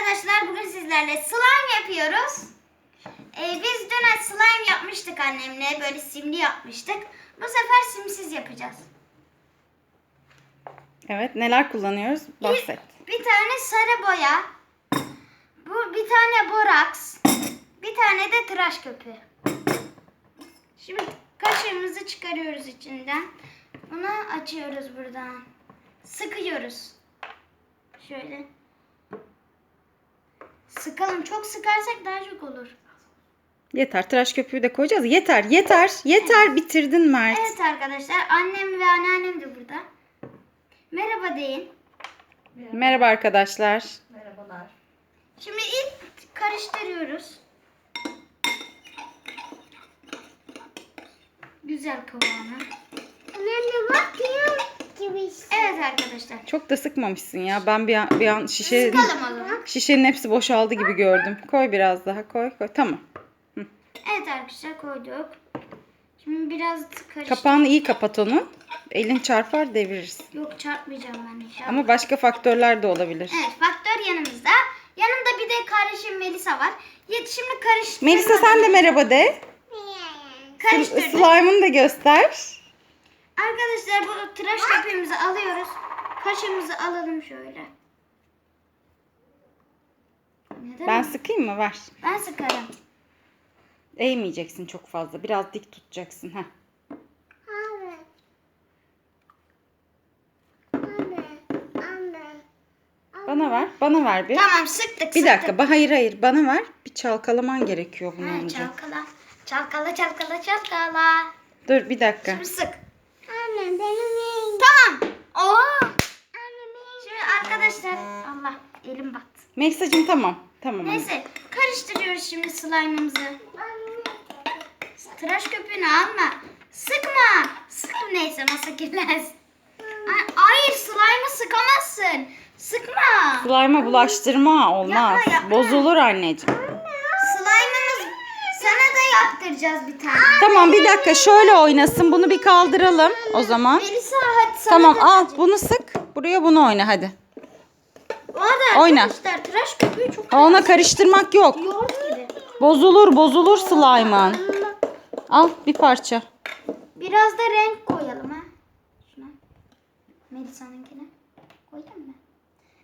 arkadaşlar bugün sizlerle slime yapıyoruz. Ee, biz dün slime yapmıştık annemle. Böyle simli yapmıştık. Bu sefer simsiz yapacağız. Evet neler kullanıyoruz? Bahset. Bir, bir tane sarı boya. Bu bir tane boraks. Bir tane de tıraş köpüğü. Şimdi kaşığımızı çıkarıyoruz içinden. Bunu açıyoruz buradan. Sıkıyoruz. Şöyle. Sıkalım. Çok sıkarsak daha çok olur. Yeter tıraş köpüğü de koyacağız. Yeter yeter yeter bitirdin Mert. Evet arkadaşlar annem ve anneannem de burada. Merhaba deyin. Merhaba arkadaşlar. Şimdi ilk karıştırıyoruz. Güzel kıvamı. Anne bakıyor Evet arkadaşlar. Çok da sıkmamışsın ya. Ben bir an, bir an şişe, Sıkalım o zaman. şişenin hepsi boşaldı gibi gördüm. Koy biraz daha koy koy. Tamam. Evet arkadaşlar koyduk. Şimdi biraz karıştır. Kapağını iyi kapat onu. Elin çarpar deviririz. Yok çarpmayacağım ben inşallah. Ama başka faktörler de olabilir. Evet faktör yanımızda. Yanımda bir de kardeşim Melisa var. Ya, şimdi karıştır. Melisa sen de merhaba de. Karıştırdık. Slime'ını da göster. Arkadaşlar bu tıraş köpüğümüzü alıyoruz. Kaşığımızı alalım şöyle. Neden? Ben sıkayım mı? Ver. ben sıkarım. Eğmeyeceksin çok fazla. Biraz dik tutacaksın. Heh. Bana ver. Bana ver bir. Tamam sıktık Bir sıktık. dakika. ba- Hayır hayır. Bana ver. Bir çalkalaman gerekiyor bunu Ha, önce. çalkala. Çalkala çalkala çalkala. Dur bir dakika. Şimdi sık. Anne benim Tamam. Oo. Şimdi arkadaşlar Allah elim battı. Melisa'cığım tamam. Tamam. anne. Neyse karıştırıyoruz şimdi slime'ımızı. Tıraş köpüğünü alma. Sıkma. Sık neyse masa kirlensin. Ay- Hayır slime'ı sıkamazsın. Sıkma. Slime'a bulaştırma olmaz. Yapma, yapma. Bozulur anneciğim. Yaptıracağız bir tane. Tamam bir dakika şöyle oynasın. Bunu bir kaldıralım o zaman. Melisa hadi sana Tamam da al bunu sık. Buraya bunu oyna hadi. Bu arada Oyna. arkadaşlar tıraş köpüğü çok Ona karıştırmak yok. yoğurt gibi. Bozulur bozulur slime'ın. Al bir parça. Biraz da renk koyalım ha. Şuna. Melisa'nınkine. Koydun mu?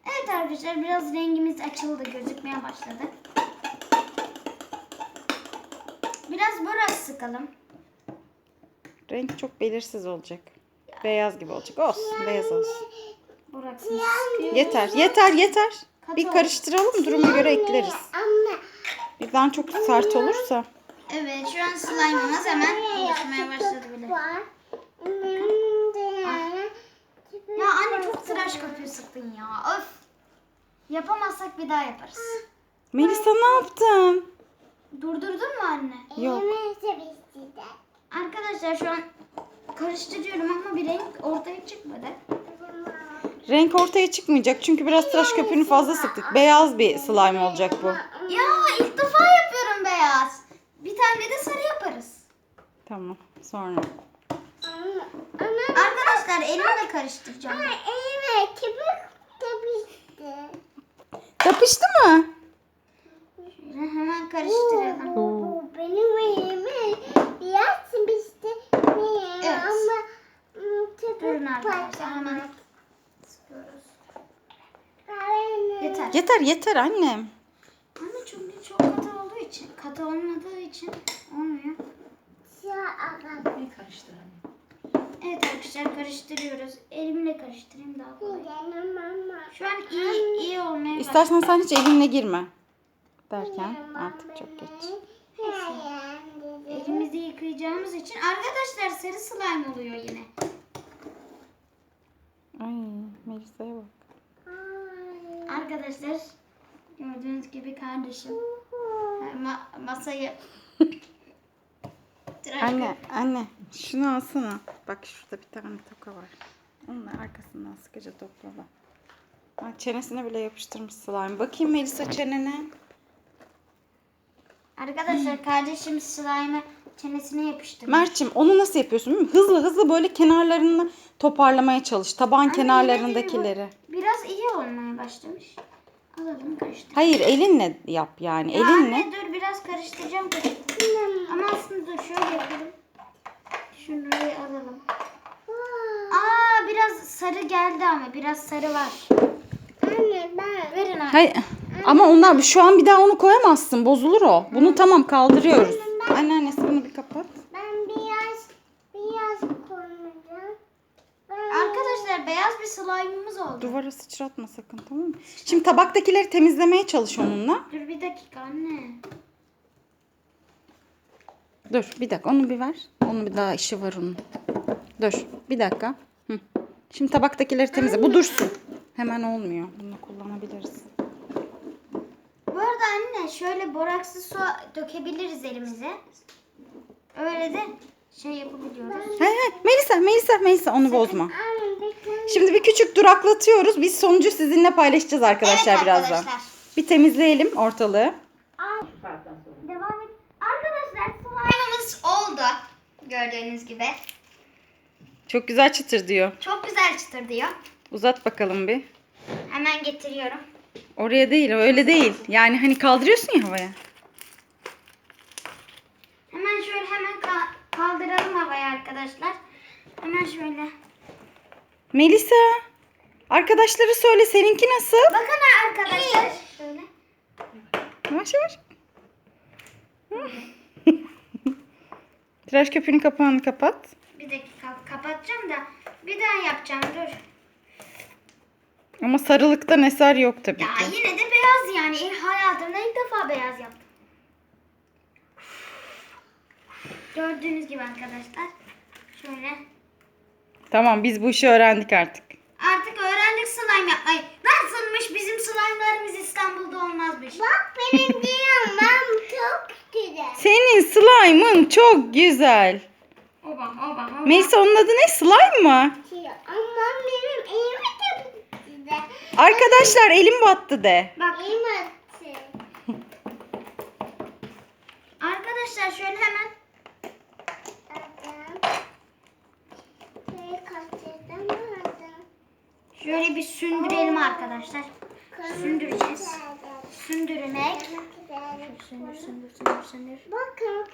Evet arkadaşlar biraz rengimiz açıldı gözükmeye başladı. Biraz boraz sıkalım. Renk çok belirsiz olacak. Beyaz gibi olacak. Olsun beyaz olsun. Sıkıyor. Yeter yeter yeter. Bir karıştıralım duruma göre ekleriz. Birden çok sert olursa. Evet şu an slime'ımız hemen oluşmaya başladı bile. Ya anne çok tıraş köpüğü sıktın ya. Öf. Yapamazsak bir daha yaparız. Melisa ne yaptın? Durdurdun mu anne? Yok. Arkadaşlar şu an karıştırıyorum ama bir renk ortaya çıkmadı. Renk ortaya çıkmayacak çünkü biraz tıraş köpüğünü fazla sıktık. Beyaz bir slime olacak bu. Ya ilk defa yapıyorum beyaz. Bir tane de sarı yaparız. Tamam sonra. Arkadaşlar elimle karıştıracağım. Yapıştı mı? Hemen karıştıralım. Oo. Benim elime biraz pişti. Evet. Ama Durun arkadaşlar hemen sıkıyoruz. Yeter. Yeter yeter annem. Anne çünkü çok katı olduğu için, katı olmadığı için olmuyor. Evet arkadaşlar karıştırıyoruz. Elimle karıştırayım daha kolay. Şu an iyi iyi olmaya başladı. İstersen sen hiç elinle girme. Derken artık çok geç. Elimizi yıkayacağımız için arkadaşlar sarı slime oluyor yine. Ay Melisa'ya bak. Arkadaşlar gördüğünüz gibi kardeşim ma- masayı Anne anne şunu alsana. Bak şurada bir tane toka var. Onu da arkasından sıkıca topla bak. Ha, çenesine bile yapıştırmış slime. Bakayım Melisa çenene. Arkadaşlar kardeşim slime'ı çenesine yapıştırmış. Mert'cim onu nasıl yapıyorsun? biliyor musun? Hızlı hızlı böyle kenarlarını toparlamaya çalış. Taban kenarlarındakileri. Biraz iyi olmaya başlamış. Alalım karıştır. Hayır elinle yap yani. Ya Elinle. Anne dur biraz karıştıracağım. Ama aslında dur şöyle yapalım. Şunları alalım. Aa biraz sarı geldi ama biraz sarı var. Anne ben. Verin anne. Hayır. Ama onlar şu an bir daha onu koyamazsın. Bozulur o. Bunu tamam kaldırıyoruz. Anneannesi bunu bir kapat. Ben biraz biraz koyacağım. Arkadaşlar beyaz bir slime'ımız oldu. Duvara sıçratma sakın tamam mı? Şimdi tabaktakileri temizlemeye çalış onunla. Dur bir dakika anne. Dur bir dakika onu bir ver. Onun bir daha işi var onun. Dur bir dakika. Hı. Şimdi tabaktakileri temizle. Bu dursun. Hemen olmuyor. Bunu kullanabiliriz. Anne şöyle boraksı su dökebiliriz elimize. Öyle de şey yapabiliyoruz. He he Melisa Melisa Melisa onu bozma. Şimdi bir küçük duraklatıyoruz. Biz sonucu sizinle paylaşacağız arkadaşlar evet birazdan. arkadaşlar. Bir temizleyelim ortalığı. Devam et. Arkadaşlar slime'ımız oldu. Gördüğünüz gibi. Çok güzel çıtır diyor. Çok güzel çıtır diyor. Uzat bakalım bir. Hemen getiriyorum. Oraya değil öyle değil. Yani hani kaldırıyorsun ya havaya. Hemen şöyle hemen ka- kaldıralım havaya arkadaşlar. Hemen şöyle. Melisa arkadaşları söyle seninki nasıl? Bakın arkadaşlar. Şöyle. Yavaş yavaş. Tıraş köpüğünün kapağını kapat. Bir dakika kapatacağım da bir daha yapacağım dur. Ama sarılıktan eser yok tabii Ya ki. yine de beyaz yani. İlk hayatımda ilk defa beyaz yaptım. Gördüğünüz gibi arkadaşlar. Şöyle. Tamam biz bu işi öğrendik artık. Artık öğrendik slime yapmayı. Nasılmış bizim slime'larımız İstanbul'da olmazmış. Bak benim diyorum ben çok güzel. Senin slime'ın çok güzel. Oba oba oba. Melisa onun adı ne? Slime mı? Ama benim elim çok güzel. Arkadaşlar elim battı de. Bak Elim attı. arkadaşlar şöyle hemen şöyle bir sündürelim arkadaşlar. Sündüreceğiz. Sündürmek. Sündür sündür sündür sündür. Bakın.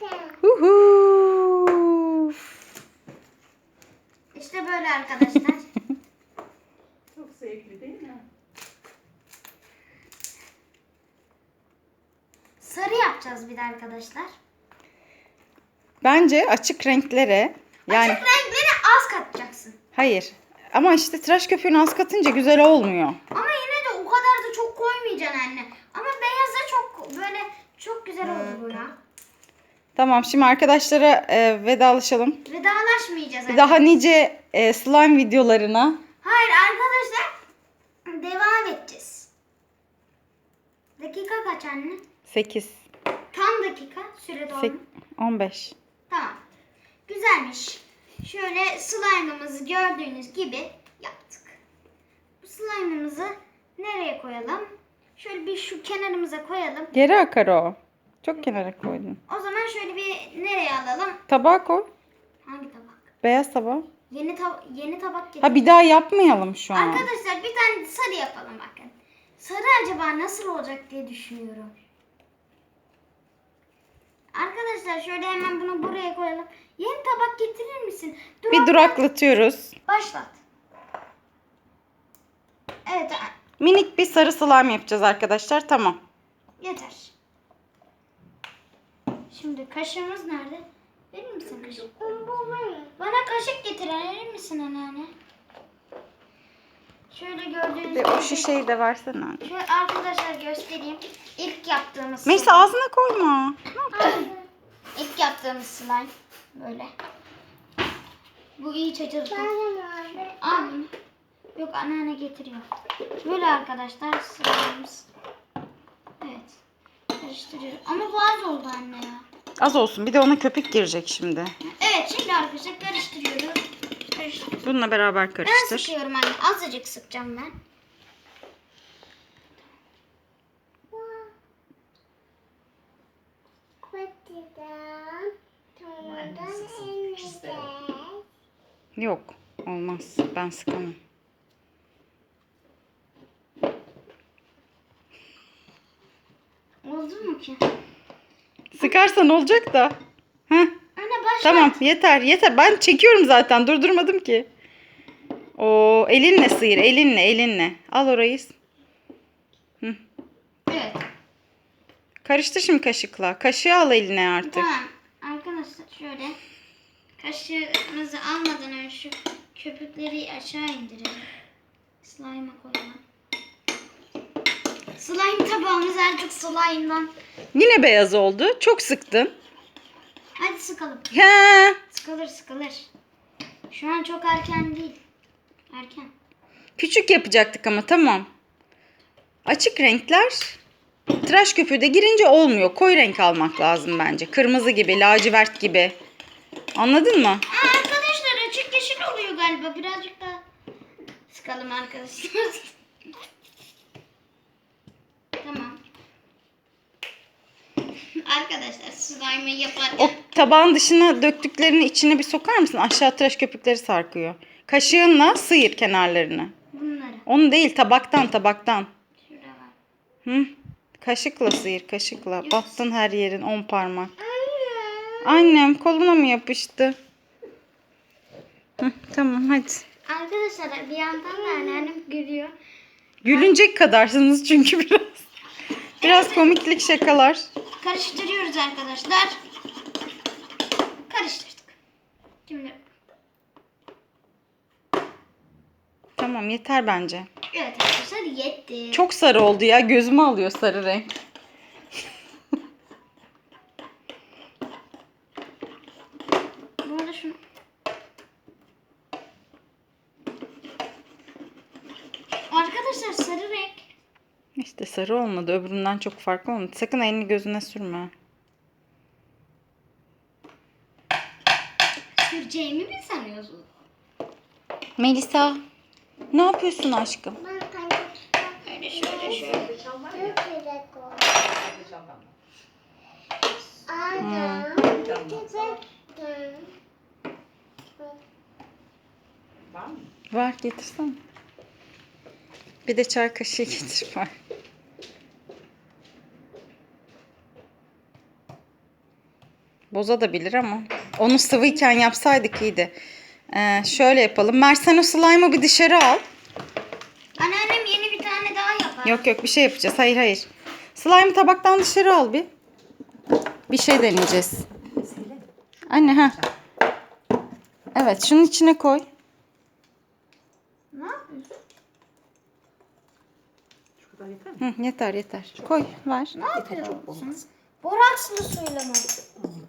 İşte böyle arkadaşlar. Çok zevkli değil mi? Sarı yapacağız bir de arkadaşlar. Bence açık renklere yani Açık renkleri az katacaksın. hayır. Ama işte tıraş köpüğünü az katınca güzel olmuyor. Ama yine de o kadar da çok koymayacaksın anne. Ama beyaza çok böyle çok güzel oldu bu ya. Tamam şimdi arkadaşlara e, vedalaşalım. Vedalaşmayacağız anne. daha nice e, slime videolarına. Hayır arkadaşlar devam edeceğiz. Dakika kaç anne? 8, Tam dakika süre dolmuş. 15. Tamam. Güzelmiş. Şöyle slime'ımızı gördüğünüz gibi yaptık. Bu slime'ımızı nereye koyalım? Şöyle bir şu kenarımıza koyalım. Geri akar o. Çok kenara koydun. O zaman şöyle bir nereye alalım? Tabağa koy. Hangi tabak? Beyaz tabağa. Yeni tab yeni tabak getir. Ha bir daha yapmayalım şu an. Arkadaşlar bir tane sarı yapalım bakın. Sarı acaba nasıl olacak diye düşünüyorum. Arkadaşlar şöyle hemen bunu buraya koyalım. Yeni tabak getirir misin? Dur Bir duraklatıyoruz. Başlat. Evet Minik bir sarı slime yapacağız arkadaşlar. Tamam. yeter. Şimdi kaşığımız nerede? Verir misin kaşık? Bana kaşık getir verir misin anneanne? Şöyle gördüğünüz Bir o şişeyi de versene. Şöyle arkadaşlar göstereyim. İlk yaptığımız Melisa ağzına koyma. İlk yaptığımız slime böyle. Bu iyi çocuk. Benim abi. Yok anneanne getiriyor. Böyle arkadaşlar slime'ımız. Evet. Karıştırıyoruz. Ama bu az oldu anne ya. Az olsun. Bir de ona köpük girecek şimdi. Evet şimdi arkadaşlar karıştırıyoruz. Bununla beraber Ben karıştır. sıkıyorum anne. Azıcık sıkacağım ben. Yok. Olmaz. Ben sıkamam. Oldu mu ki? Sıkarsan olacak da. Tamam yeter yeter. Ben çekiyorum zaten durdurmadım ki. O elinle sıyır elinle elinle. Al orayı. Evet. Karıştır şimdi kaşıkla. Kaşığı al eline artık. Tamam. Arkadaşlar şöyle. Kaşığımızı almadan önce şu köpükleri aşağı indirelim. Slime'a koyalım. Slime tabağımız artık slime'dan. Yine beyaz oldu. Çok sıktın. Sıkalım. He. Sıkılır sıkılır. Şu an çok erken değil. Erken. Küçük yapacaktık ama tamam. Açık renkler tıraş köpüğü de girince olmuyor. Koyu renk almak lazım bence. Kırmızı gibi, lacivert gibi. Anladın mı? Aa, arkadaşlar açık yeşil oluyor galiba. Birazcık daha sıkalım arkadaşlar. tamam. Arkadaşlar slime'ı yaparken O tabağın dışına döktüklerini içine bir sokar mısın? Aşağı tıraş köpükleri sarkıyor. Kaşığınla sıyır kenarlarını. bunları. Onu değil tabaktan tabaktan. Şurada var. Hı? Kaşıkla sıyır kaşıkla. Battın her yerin on parmak. Annem koluna mı yapıştı? Hı, tamam hadi. Arkadaşlar bir yandan da anneannem gülüyor. Gülünecek kadarsınız çünkü biraz. Biraz komiklik şakalar. Karıştırıyoruz arkadaşlar. Karıştırdık. Şimdi Tamam yeter bence. evet arkadaşlar yetti. Çok sarı oldu ya. Gözümü alıyor sarı renk. Bu arada şunu... Arkadaşlar sarı renk. İşte sarı olmadı. Öbüründen çok farklı olmadı. Sakın elini gözüne sürme. Süreceğimi mi sanıyorsun? Melisa. Ne yapıyorsun aşkım? Öyle şöyle şöyle. Geçen var mı? Var getirsene. Bir de çay kaşığı getir var. Boza da bilir ama. Onu sıvıyken yapsaydık iyiydi. Ee, şöyle yapalım. Mert sen o slime'ı bir dışarı al. Anneannem yeni bir tane daha yapar. Yok yok bir şey yapacağız. Hayır hayır. Slime'ı tabaktan dışarı al bir. Bir şey deneyeceğiz. Anne ha. Evet şunun içine koy. Ne yapıyorsun? Şu kadar yeter mi? Hı, yeter yeter. Koy ver. Ne yapıyorsun? Borakslı suyla mı?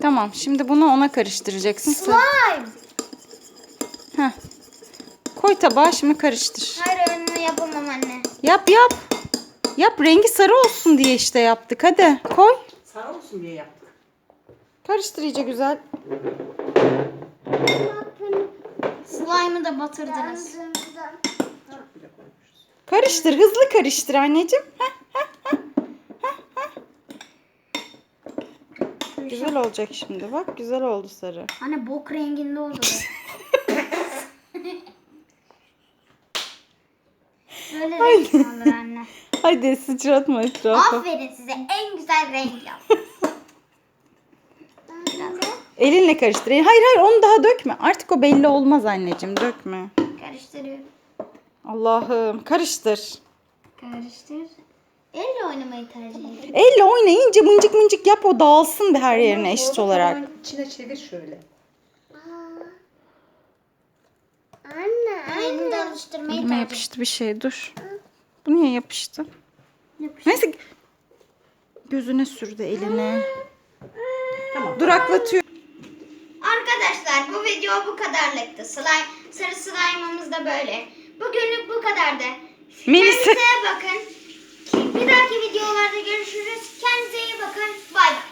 Tamam şimdi bunu ona karıştıracaksın. Slime. Heh. Koy tabağa şimdi karıştır. Hayır önünü yapamam anne. Yap yap. Yap rengi sarı olsun diye işte yaptık. Hadi koy. Sarı olsun diye yaptık. Karıştır iyice güzel. Slime'ı da batırdınız. Karıştır hızlı karıştır anneciğim. Heh. Heh, heh. Güzel olacak şimdi bak güzel oldu sarı. Anne bok renginde oldu. Böyle renk mi olur anne? Hadi sıçratma etrafa. Aferin size en güzel renk. Elinle karıştır. Hayır hayır onu daha dökme. Artık o belli olmaz anneciğim dökme. Karıştırıyorum. Allah'ım karıştır. Karıştır. Elle oynamayı tercih ediyorum. Elle oynayınca mıncık mıncık yap o dağılsın bir her yerine eşit olarak. İçine çevir şöyle. Anne. Ben elimde alıştırmayı tercih yapıştı bir şey dur. Bu niye yapıştı? Yapıştı. Neyse. Gözüne sürdü eline. Tamam. Duraklatıyor. Arkadaşlar bu video bu kadarlıktı. Slime, sarı slime'ımız da böyle. Bugünlük bu kadardı. Melisa. Kendinize bakın. Bir dahaki videolarda görüşürüz. Kendinize iyi bakın. Bay bay.